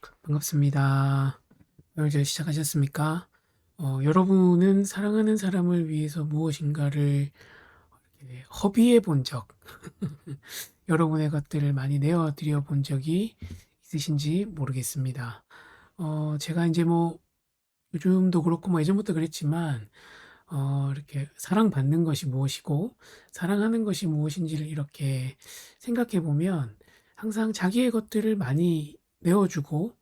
반갑습니다. 오늘 잘 시작하셨습니까? 어, 여러분은 사랑하는 사람을 위해서 무엇인가를 허비해 본 적, 여러분의 것들을 많이 내어 드려 본 적이 있으신지 모르겠습니다. 어, 제가 이제 뭐 요즘도 그렇고 뭐 예전부터 그랬지만 어, 이렇게 사랑받는 것이 무엇이고 사랑하는 것이 무엇인지를 이렇게 생각해 보면 항상 자기의 것들을 많이 내어주고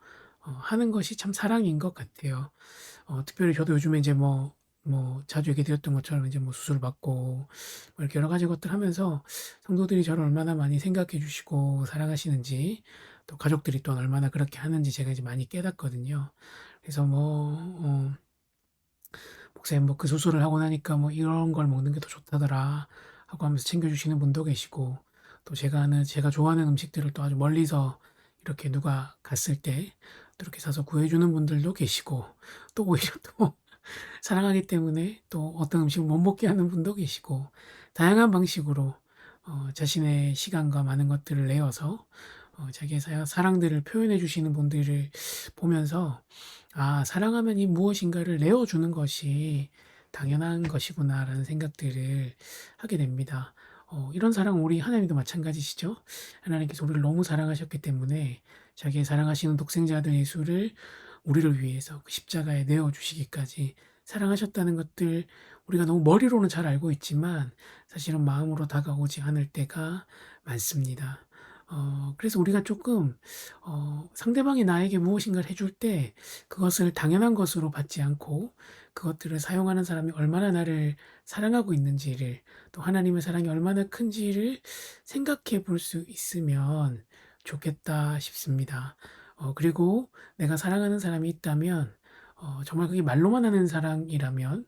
어, 하는 것이 참 사랑인 것 같아요. 어, 특별히 저도 요즘에 이제 뭐, 뭐, 자주 얘기 드렸던 것처럼 이제 뭐 수술 받고, 뭐 이렇게 여러 가지 것들 하면서 성도들이 저를 얼마나 많이 생각해 주시고 사랑하시는지, 또 가족들이 또한 얼마나 그렇게 하는지 제가 이제 많이 깨닫거든요. 그래서 뭐, 어, 목사님 뭐 그 수술을 하고 나니까 뭐 이런 걸 먹는 게 더 좋다더라 하고 하면서 챙겨주시는 분도 계시고, 또 제가 하는, 제가 좋아하는 음식들을 또 아주 멀리서 이렇게 누가 갔을 때또 이렇게 사서 구해주는 분들도 계시고 또 오히려 또 사랑하기 때문에 또 어떤 음식을 못 먹게 하는 분도 계시고 다양한 방식으로 어, 자신의 시간과 많은 것들을 내어서 어, 자기의 사- 사랑들을 표현해 주시는 분들을 보면서 아 사랑하면 이 무엇인가를 내어주는 것이 당연한 것이구나라는 생각들을 하게 됩니다. 어, 이런 사랑 우리 하나님도 마찬가지시죠. 하나님께서 우리를 너무 사랑하셨기 때문에 자기의 사랑하시는 독생자들 예수를 우리를 위해서 그 십자가에 내어 주시기까지 사랑하셨다는 것들 우리가 너무 머리로는 잘 알고 있지만 사실은 마음으로 다가오지 않을 때가 많습니다. 어, 그래서 우리가 조금 어, 상대방이 나에게 무엇인가를 해 줄 때 그것을 당연한 것으로 받지 않고 그것들을 사용하는 사람이 얼마나 나를 사랑하고 있는지를 또 하나님의 사랑이 얼마나 큰지를 생각해 볼 수 있으면 좋겠다 싶습니다. 어, 그리고 내가 사랑하는 사람이 있다면 어, 정말 그게 말로만 하는 사랑이라면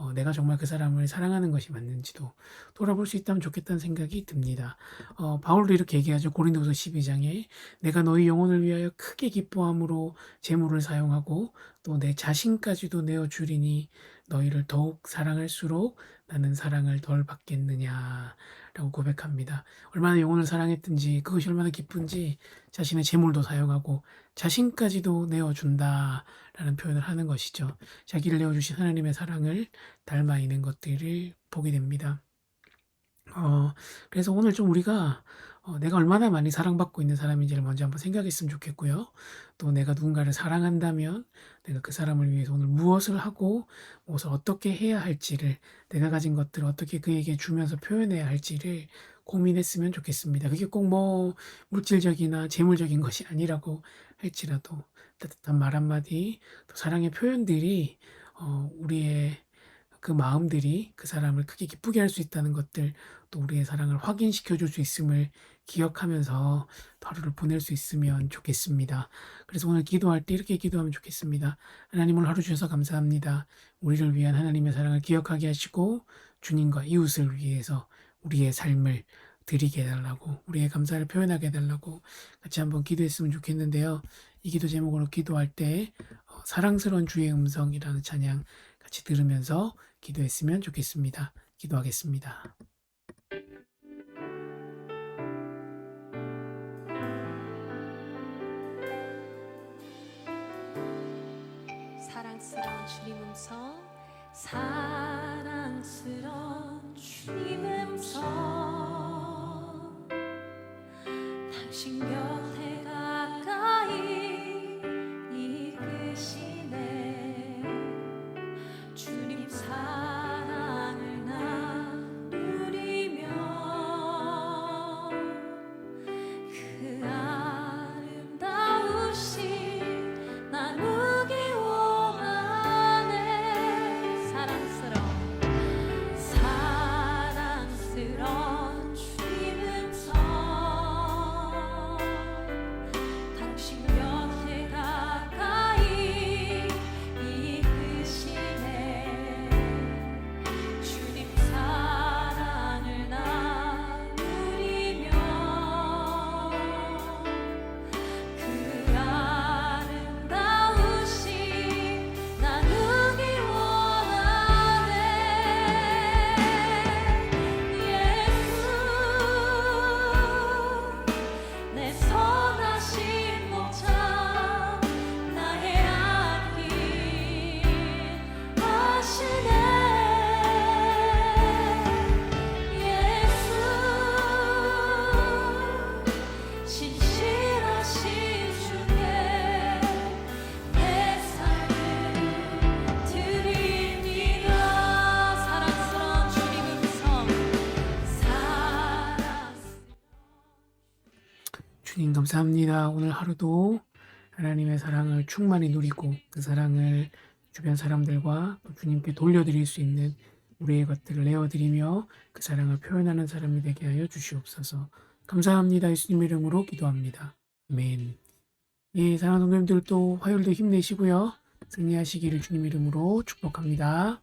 어, 내가 정말 그 사람을 사랑하는 것이 맞는지도 돌아볼 수 있다면 좋겠다는 생각이 듭니다. 어, 바울도 이렇게 얘기하죠. 고린도서 12장에 내가 너희 영혼을 위하여 크게 기뻐함으로 재물을 사용하고 또 내 자신까지도 내어 주리니 너희를 더욱 사랑할수록 나는 사랑을 덜 받겠느냐 라고 고백합니다. 얼마나 영혼을 사랑했든지 그것이 얼마나 기쁜지 자신의 재물도 사용하고 자신까지도 내어준다 라는 표현을 하는 것이죠. 자기를 내어주신 하나님의 사랑을 닮아 있는 것들을 보게 됩니다. 어, 그래서 오늘 좀 우리가 어, 내가 얼마나 많이 사랑받고 있는 사람인지를 먼저 한번 생각했으면 좋겠고요. 또 내가 누군가를 사랑한다면 내가 그 사람을 위해서 오늘 무엇을 하고 무엇을 어떻게 해야 할지를 내가 가진 것들을 어떻게 그에게 주면서 표현해야 할지를 고민했으면 좋겠습니다. 그게 꼭 뭐 물질적이나 재물적인 것이 아니라고 할지라도 따뜻한 말 한마디, 또 사랑의 표현들이 어, 우리의 그 마음들이 그 사람을 크게 기쁘게 할 수 있다는 것들, 또 우리의 사랑을 확인시켜 줄 수 있음을 기억하면서 하루를 보낼 수 있으면 좋겠습니다. 그래서 오늘 기도할 때 이렇게 기도하면 좋겠습니다. 하나님 오늘 하루 주셔서 감사합니다. 우리를 위한 하나님의 사랑을 기억하게 하시고 주님과 이웃을 위해서 우리의 삶을 드리게 해달라고 우리의 감사를 표현하게 해달라고 같이 한번 기도했으면 좋겠는데요. 이 기도 제목으로 기도할 때 어, 사랑스러운 주의 음성이라는 찬양 같이 들으면서 기도했으면 좋겠습니다. 기도하겠습니다. 사랑스러운 주님 음성 사랑스러운 주님 음성 당신 곁 주님 감사합니다. 오늘 하루도 하나님의 사랑을 충만히 누리고 그 사랑을 주변 사람들과 또 주님께 돌려드릴 수 있는 우리의 것들을 내어드리며 그 사랑을 표현하는 사람이 되게 하여 주시옵소서. 감사합니다. 예수님 이름으로 기도합니다. 아멘. 예, 사랑하는 동생들도 화요일도 힘내시고요. 승리하시기를 주님 이름으로 축복합니다.